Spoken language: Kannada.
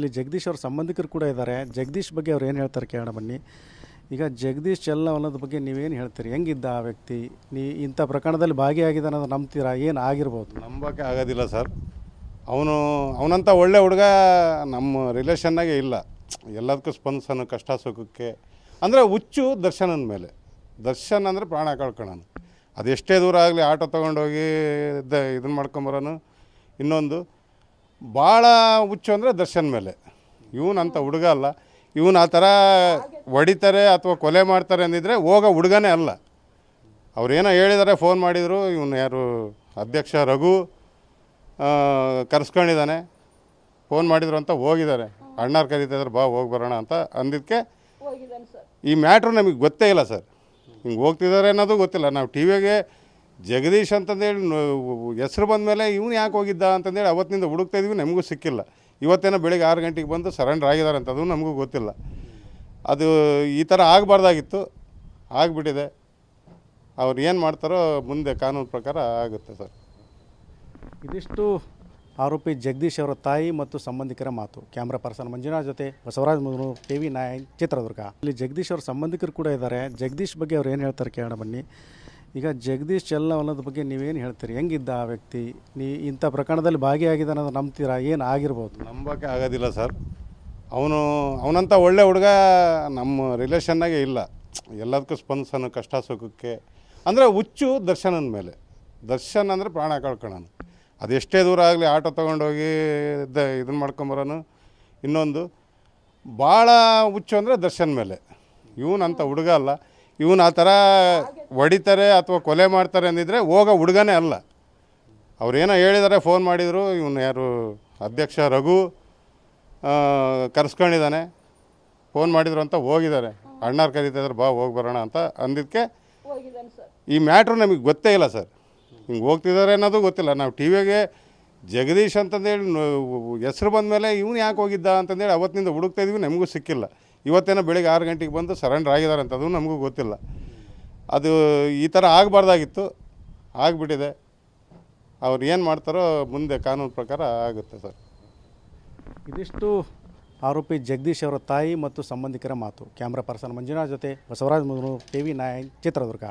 ಇಲ್ಲಿ ಜಗದೀಶ್ ಅವ್ರ ಸಂಬಂಧಿಕರು ಕೂಡ ಇದ್ದಾರೆ. ಜಗದೀಶ್ ಬಗ್ಗೆ ಅವ್ರು ಏನು ಹೇಳ್ತಾರೆ ಕೇಳೋಣ ಬನ್ನಿ. ಈಗ ಜಗದೀಶ್ ಚೆಲ್ಲ ಅನ್ನೋದ್ರ ಬಗ್ಗೆ ನೀವೇನು ಹೇಳ್ತೀರಿ? ಹೆಂಗಿದ್ದ ಆ ವ್ಯಕ್ತಿ? ನೀ ಇಂಥ ಪ್ರಕರಣದಲ್ಲಿ ಭಾಗಿಯಾಗಿದ್ದಾನೆ ಅನ್ನೋದು ನಂಬ್ತೀರಾ? ಏನು ಆಗಿರ್ಬೋದು? ನಂಬಕ್ಕೆ ಆಗೋದಿಲ್ಲ ಸರ್. ಅವನು ಅವನಂಥ ಒಳ್ಳೆ ಹುಡುಗ ನಮ್ಮ ರಿಲೇಷನ್ನಾಗೆ ಇಲ್ಲ. ಎಲ್ಲದಕ್ಕೂ ಸ್ಪಂದಿಸೋನು, ಕಷ್ಟ ಸುಖಕ್ಕೆ. ಅಂದರೆ ಹುಚ್ಚು ದರ್ಶನನ ಮೇಲೆ. ದರ್ಶನ್ ಅಂದರೆ ಪ್ರಾಣ ಕಳ್ಕೊಳ್ಳೋನು ಅದೆಷ್ಟೇ ದೂರ ಆಗಲಿ ಆಟೋ ತೊಗೊಂಡೋಗಿ ಇದ್ದ ಇದನ್ನು ಮಾಡ್ಕೊಂಬರೋನು. ಇನ್ನೊಂದು ಭಾಳ ಹುಚ್ಚು ಅಂದರೆ ದರ್ಶನ್ ಮೇಲೆ. ಇವನಂತ ಹುಡುಗ ಅಲ್ಲ. ಇವನು ಆ ಥರ ಹೊಡಿತಾರೆ ಅಥವಾ ಕೊಲೆ ಮಾಡ್ತಾರೆ ಅಂದಿದ್ರೆ ಹೋಗೋ ಹುಡುಗನೇ ಅಲ್ಲ. ಅವ್ರೇನೋ ಹೇಳಿದ್ದಾರೆ ಫೋನ್ ಮಾಡಿದರು ಇವನು ಯಾರು ಅಧ್ಯಕ್ಷ ರಘು ಕರೆಸ್ಕೊಂಡಿದ್ದಾನೆ ಕರ್ಸ್ಕೊಂಡಿದ್ದಾನೆ. ಫೋನ್ ಮಾಡಿದ್ರು ಅಂತ ಹೋಗಿದ್ದಾರೆ. ಅಣ್ಣಾರು ಕರೀತಿದ್ರು ಬಾ ಹೋಗಿ ಬರೋಣ ಅಂತ ಅಂದಿದ್ದಕ್ಕೆ ಈ ಮ್ಯಾಟ್ರು ನಮಗೆ ಗೊತ್ತೇ ಇಲ್ಲ ಸರ್. ಹಿಂಗೆ ಹೋಗ್ತಿದ್ದಾರೆ ಅನ್ನೋದು ಗೊತ್ತಿಲ್ಲ. ನಾವು ಟಿ ವಿಗೆ ಜಗದೀಶ್ ಅಂತಂದೇಳಿ ಹೆಸರು ಬಂದ ಮೇಲೆ ಇವನು ಯಾಕೆ ಹೋಗಿದ್ದ ಅಂತಂದೇಳಿ ಅವತ್ತಿನಿಂದ ಹುಡುಕ್ತಾ ಇದೀವಿ, ನಮಗೂ ಸಿಕ್ಕಿಲ್ಲ. ಇವತ್ತೇನೋ ಬೆಳಿಗ್ಗೆ ಆರು ಗಂಟೆಗೆ ಬಂದು ಸರೆಂಡರ್ ಆಗಿದ್ದಾರೆ ಅಂತ ನಮಗೂ ಗೊತ್ತಿಲ್ಲ. ಅದು ಈ ಥರ ಆಗಬಾರ್ದಾಗಿತ್ತು, ಆಗಿಬಿಟ್ಟಿದೆ. ಅವ್ರು ಏನು ಮಾಡ್ತಾರೋ ಮುಂದೆ ಕಾನೂನು ಪ್ರಕಾರ ಆಗುತ್ತೆ ಸರ್. ಇದಿಷ್ಟು ಆರೋಪಿ ಜಗದೀಶ್ ಅವರ ತಾಯಿ ಮತ್ತು ಸಂಬಂಧಿಕರ ಮಾತು. ಕ್ಯಾಮ್ರಾ ಪರ್ಸನ್ ಮಂಜುನಾಥ್ ಜೊತೆ ಬಸವರಾಜ್ ಮುರು ಟಿ ವಿ ನಾಯನ್ ಚಿತ್ರದುರ್ಗ. ಇಲ್ಲಿ ಜಗದೀಶ್ ಅವರ ಸಂಬಂಧಿಕರು ಕೂಡ ಇದ್ದಾರೆ. ಜಗದೀಶ್ ಬಗ್ಗೆ ಅವ್ರು ಏನು ಹೇಳ್ತಾರೆ ಕೇಳೋಣ ಬನ್ನಿ. ಈಗ ಜಗದೀಶ್ ಚೆಲ್ಲ ಅನ್ನೋದ್ರ ಬಗ್ಗೆ ನೀವೇನು ಹೇಳ್ತೀರಿ? ಹೆಂಗಿದ್ದ ಆ ವ್ಯಕ್ತಿ? ನೀ ಇಂಥ ಪ್ರಕರಣದಲ್ಲಿ ಭಾಗಿಯಾಗಿದ್ದಾನೆ ಅನ್ನೋದು ನಂಬ್ತೀರಾ? ಏನು ಆಗಿರ್ಬೋದು? ನಂಬೋಕೆ ಆಗೋದಿಲ್ಲ ಸರ್. ಅವನು ಅವನಂಥ ಒಳ್ಳೆ ಹುಡುಗ ನಮ್ಮ ರಿಲೇಷನ್ನಾಗೆ ಇಲ್ಲ. ಎಲ್ಲದಕ್ಕೂ ಸ್ಪಂದಿಸೋನು, ಕಷ್ಟ ಸುಖಕ್ಕೆ. ಅಂದರೆ ಹುಚ್ಚು ದರ್ಶನದ ಮೇಲೆ. ದರ್ಶನ್ ಅಂದರೆ ಪ್ರಾಣ ಕಳ್ಕೊಳ್ಳೋನು ಅದೆಷ್ಟೇ ದೂರ ಆಗಲಿ ಆಟೋ ತೊಗೊಂಡೋಗಿ ದ ಇದನ್ನು ಮಾಡ್ಕೊಂಬರೋನು ಇನ್ನೊಂದು ಭಾಳ ಹುಚ್ಚು ಅಂದರೆ ದರ್ಶನ್ ಮೇಲೆ. ಇವನಂತ ಹುಡುಗ ಅಲ್ಲ. ಇವನು ಆ ಥರ ಹೊಡಿತಾರೆ ಅಥವಾ ಕೊಲೆ ಮಾಡ್ತಾರೆ ಅಂದಿದ್ರೆ ಹೋಗೋ ಹುಡುಗನೇ ಅಲ್ಲ. ಅವ್ರೇನೋ ಹೇಳಿದ್ದಾರೆ ಫೋನ್ ಮಾಡಿದರು ಇವನು ಯಾರು ಅಧ್ಯಕ್ಷ ರಘು ಕರೆಸ್ಕೊಂಡಿದ್ದಾನೆ. ಫೋನ್ ಮಾಡಿದ್ರು ಅಂತ ಹೋಗಿದ್ದಾರೆ. ಅಣ್ಣಾರು ಕರೀತಿದ್ರು ಬಾ ಹೋಗಿ ಬರೋಣ ಅಂತ ಅಂದಿದ್ದಕ್ಕೆ ಈ ಮ್ಯಾಟ್ರ್ ನಮಗೆ ಗೊತ್ತೇ ಇಲ್ಲ ಸರ್. ಹಿಂಗೆ ಹೋಗ್ತಿದ್ದಾರೆ ಅನ್ನೋದು ಗೊತ್ತಿಲ್ಲ. ನಾವು ಟಿ ವಿಗೆ ಜಗದೀಶ್ ಅಂತಂದೇಳಿ ಹೆಸ್ರು ಬಂದ ಮೇಲೆ ಇವನು ಯಾಕೆ ಹೋಗಿದ್ದ ಅಂತಂದೇಳಿ ಅವತ್ತಿನಿಂದ ಹುಡುಕ್ತಾ ಇದೀವಿ ನಮಗೂ ಸಿಕ್ಕಿಲ್ಲ. ಇವತ್ತೇನೋ ಬೆಳಿಗ್ಗೆ ಆರು ಗಂಟೆಗೆ ಬಂದು ಸರೆಂಡರ್ ಆಗಿದ್ದಾರೆ ಅಂತ, ಅದು ನಮಗೂ ಗೊತ್ತಿಲ್ಲ. ಅದು ಈ ಥರ ಆಗಬಾರ್ದಾಗಿತ್ತು, ಆಗಿಬಿಟ್ಟಿದೆ. ಅವ್ರು ಏನು ಮಾಡ್ತಾರೋ ಮುಂದೆ ಕಾನೂನು ಪ್ರಕಾರ ಆಗುತ್ತೆ ಸರ್. ಇದಿಷ್ಟು ಆರೋಪಿ ಜಗದೀಶ್ ಅವರ ತಾಯಿ ಮತ್ತು ಸಂಬಂಧಿಕರ ಮಾತು. ಕ್ಯಾಮ್ರಾ ಪರ್ಸನ್ ಮಂಜುನಾಥ್ ಜೊತೆ ಬಸವರಾಜ್ ಮುರು ಟಿ ವಿ ಚಿತ್ರದುರ್ಗ.